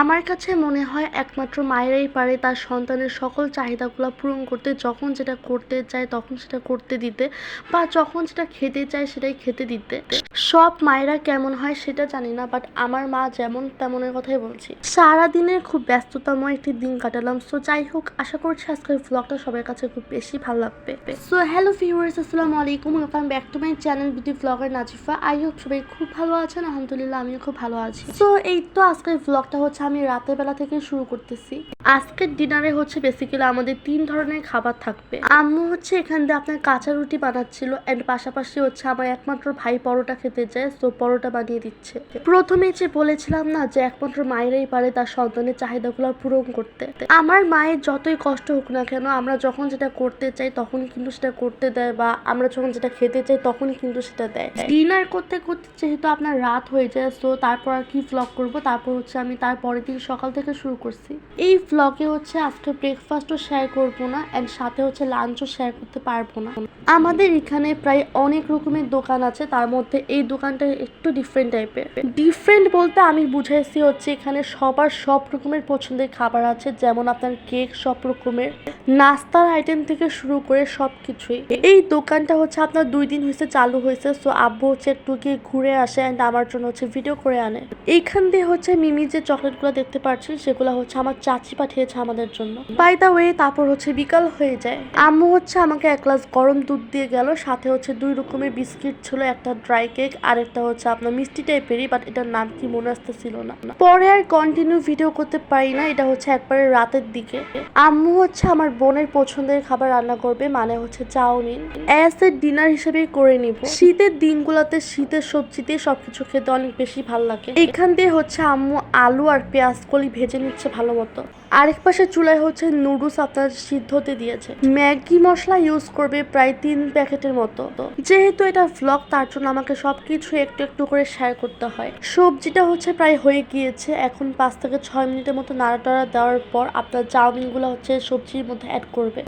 আমার কাছে মনে হয় একমাত্র মায়েরাই পারে তার সন্তানের সকল চাহিদাগুলো পূরণ করতে, যখন যেটা করতে চায় তখন সেটা করতে দিতে বা যখন যেটা খেতে চায় সেটাই খেতে দিতে। সব মায়েরা কেমন হয় সেটা জানি না বাট আমার মা যেমন তেমনের কথাই বলছি। সারাদিনের খুব ব্যস্ততাময় একটি দিন কাটালাম সো যাই হোক, আশা করছি আজকের ব্লগটা সবার কাছে খুব বেশি ভালো লাগবে। সো হ্যালো ভিউয়ার্স আসসালামু আলাইকুম welcome back to my channel beauty blogger Nazifa I hope সবাই খুব ভালো আছেন, আলহামদুলিল্লাহ, আমিও খুব ভালো আছি। সো এই তো আজকের ব্লগটা হচ্ছে আমি রাতের বেলা থেকে শুরু করতেছি। আজকের ডিনারে হচ্ছে বেসিক্যালি আমাদের তিন ধরনের খাবার থাকবে। আম্মু হচ্ছে এখান দিয়ে আপনার কাঁচা রুটি বানাচ্ছিল এন্ড পাশাপাশি হচ্ছে আমার একমাত্র ভাই পরোটা খেতে চায় তো পরোটা বানিয়ে দিচ্ছে। প্রথমে যে বলেছিলাম না যে একমাত্র মায়েরাই পারে তার সন্তানের চাহিদাগুলো পূরণ করতে। আমার মায়ের যতই কষ্ট হোক না কেন, আমরা যখন যেটা করতে চাই তখন কিন্তু সেটা করতে দেয় বা আমরা যখন যেটা খেতে চাই তখন কিন্তু সেটা দেয়। ডিনার করতে করতে যেহেতু আপনার রাত হয়ে যায় তো তারপর আর কি ভ্লগ করব, তারপর হচ্ছে আমি তার পরের দিন সকাল থেকে শুরু করছি। এই ভ্লগে হচ্ছে আজকে ব্রেকফাস্টও শেয়ার করব না অ্যান্ড সাথে হচ্ছে লাঞ্চও শেয়ার করতে পারব না। আমাদের এখানে প্রায় অনেক রকমের দোকান আছে, তার মধ্যে এই দোকানটা একটু ডিফারেন্ট টাইপের ডিফারেন্ট বলতে আমি বুঝাইছি হচ্ছে এখানে সবার সব রকমের পছন্দের খাবার আছে, যেমন আপনার কেক সব রকমের। নাস্তার আইটেম থেকে শুরু করে সব কিছুই এই দোকানটা হচ্ছে আপনার দুই দিন হয়েছে চালু হয়েছে সো আব্বু হচ্ছে একটু গিয়ে ঘুরে আসে অ্যান্ড আমার জন্য হচ্ছে ভিডিও করে আনে। এইখান দিয়ে হচ্ছে মিমি যে চকলেটগুলো দেখতে পাচ্ছেন সেগুলো হচ্ছে আমার চাচি পাঠিয়েছে আমাদের জন্য। বাই দা ওয়ে তারপর হচ্ছে বিকাল হয়ে যায়। আম্মু হচ্ছে আমাকে এক গ্লাস গরম দুধ দিয়ে গেল, সাথে হচ্ছে দুই রকমের বিস্কিট ছিল, একটা ড্রাই কেক আর একটা হচ্ছে আপনার মিষ্টি টাইপেরই বাট এটার নাম কি মনে আসতেছিল না। পরে আর কন্টিনিউ ভিডিও করতে পারি না, এটা হচ্ছে একবারে রাতের দিকে। আম্মু হচ্ছে আমার বোনের পছন্দের খাবার রান্না করবে মানে হচ্ছে চাউমিন। অ্যাজ এ ডিনার হিসেবে করে নিব। শীতের দিনগুলোতে শীতের সবজিতে সবকিছু খেতে অনেক বেশি ভালো লাগে। এখান দিয়ে হচ্ছে আম্মু আলু আর পেঁয়াজ, কলি ভেজে নিচ্ছে ভালো মতো। আরেক পাশে চুলায় হচ্ছে নুডলস আপনার সিদ্ধ হতে দিয়েছে ম্যাগি মশলা ইউজ করবে প্রায় তিন প্যাকেটের মতো। যেহেতু এটা ভ্লগ তার জন্য আমাকে সবকিছু একটু একটু করে শেয়ার করতে হয়। সবজিটা হচ্ছে প্রায় হয়ে গিয়েছে। এখন পাঁচ থেকে ছয় মিনিটের মতো নাড়াটাড়া দেওয়ার পর আপনার চাউমিনগুলো হচ্ছে সবজির মধ্যে অ্যাড করবে।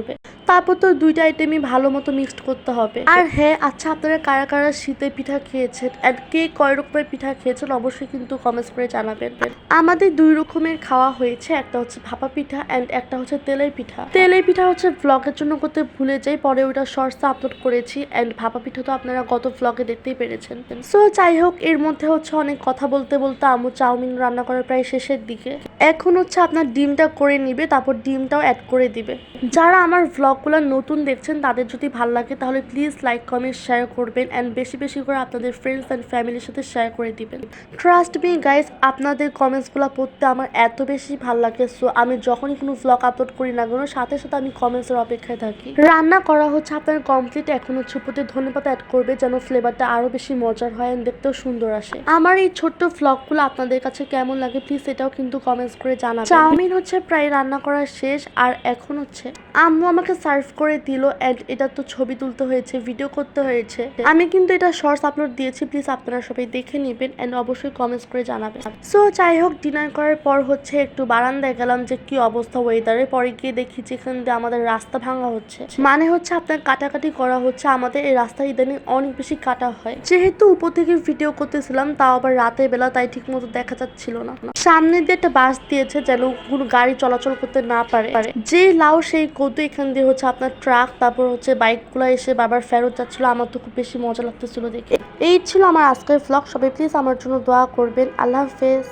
তারপর তো দুইটা আইটেমই ভালো মতো মিক্সড করতে হবে। আর হ্যাঁ আচ্ছা আপনারা কারা কারা শীতের পিঠা খেয়েছেন? অ্যান্ড কে কয় রকমের পিঠা খেয়েছেন? অবশ্যই কিন্তু কমেন্টস করে জানাবেন। আমাদের দুই রকমের খাওয়া হয়েছে একটা হচ্ছে ভাপা পিঠা অ্যান্ড একটা হচ্ছে তেলের পিঠা। তেলের পিঠা হচ্ছে ভ্লগের জন্য করতে ভুলে যাই পরে ওটা শর্টসে আপলোড করেছি অ্যান্ড ভাপা পিঠা তো আপনারা গত ভ্লগে দেখতেই পেরেছেন। সো যাই হোক এর মধ্যে হচ্ছে অনেক কথা বলতে বলতে আমু চাউমিন রান্না করার প্রায় শেষের দিকে। এখন হচ্ছে আপনার ডিমটা করে নিবে, তারপর ডিমটাও অ্যাড করে দিবে। যারা আমার ভ্লগগুলো নতুন দেখছেন, তাদের যদি ভালো লাগে, তাহলে প্লিজ লাইক কমেন্ট শেয়ার করবেন অ্যান্ড বেশি বেশি করে আপনাদের ফ্রেন্ডস অ্যান্ড ফ্যামিলির সাথে শেয়ার করে দিবেন। ট্রাস্ট মি গাইস আপনাদের কমেন্টসগুলো পড়তে আমার এত বেশি ভালো লাগে সো আমি যখনই কোনো ভ্লগ আপলোড করি না কেন, সাথে সাথে আমি কমেন্টসের অপেক্ষায় থাকি। রান্না করা হচ্ছে আপনার কমপ্লিট এখন হচ্ছে উপরে ধনেপাতা অ্যাড করবে যেন ফ্লেভারটা আরও বেশি মজার হয় and দেখতেও সুন্দর আসে। আমার এই ছোট্ট ভ্লগগুলো আপনাদের কাছে কেমন লাগে প্লিজ এটাও কিন্তু কমেন্টস করে জানাবেন চাউমিন হচ্ছে প্রায় রান্না করা শেষ, আর এখন হচ্ছে আম্মু আমাকে সার্ভ করে দিল এন্ড এটা তো ছবি তুলতে হয়েছে ভিডিও করতে হয়েছে। আমি কিন্তু এটা শর্টস আপলোড দিয়েছি প্লিজ আপনারা সবাই দেখে নেবেন এন্ড অবশ্যই কমেন্টস করে জানাবেন। সো যাই হোক ডিনার করার পর হচ্ছে একটু বারান্দায় গেলাম যে কি অবস্থা ওয়েদারে পরে গিয়ে দেখি যেখান দিয়ে আমাদের রাস্তা ভাঙা হচ্ছে। মানে হচ্ছে আপনার কাটাকাটি করা হচ্ছে, আমাদের এই রাস্তা ইদানিং অনেক বেশি কাটা হয়। যেহেতু উপর থেকে ভিডিও করতেছিলাম, তাও আবার রাতের বেলা, তাই ঠিক মতো দেখা যাচ্ছিল না। সামনে দিয়ে একটা বাস দিয়েছে যেন কোনো গাড়ি চলাচল করতে না পারে। যে লাউ সেই কদু এখান দিয়ে হচ্ছে আপনার ট্রাক, তারপর হচ্ছে বাইকগুলো এসে বাবার ফেরত যাচ্ছিল। আমার তো খুব বেশি মজা লাগতেছিল দেখে। এই ছিল আমার আজকের ফ্লগ সবাই প্লিজ আমার জন্য দোয়া করবেন। আল্লাহ হাফেজ।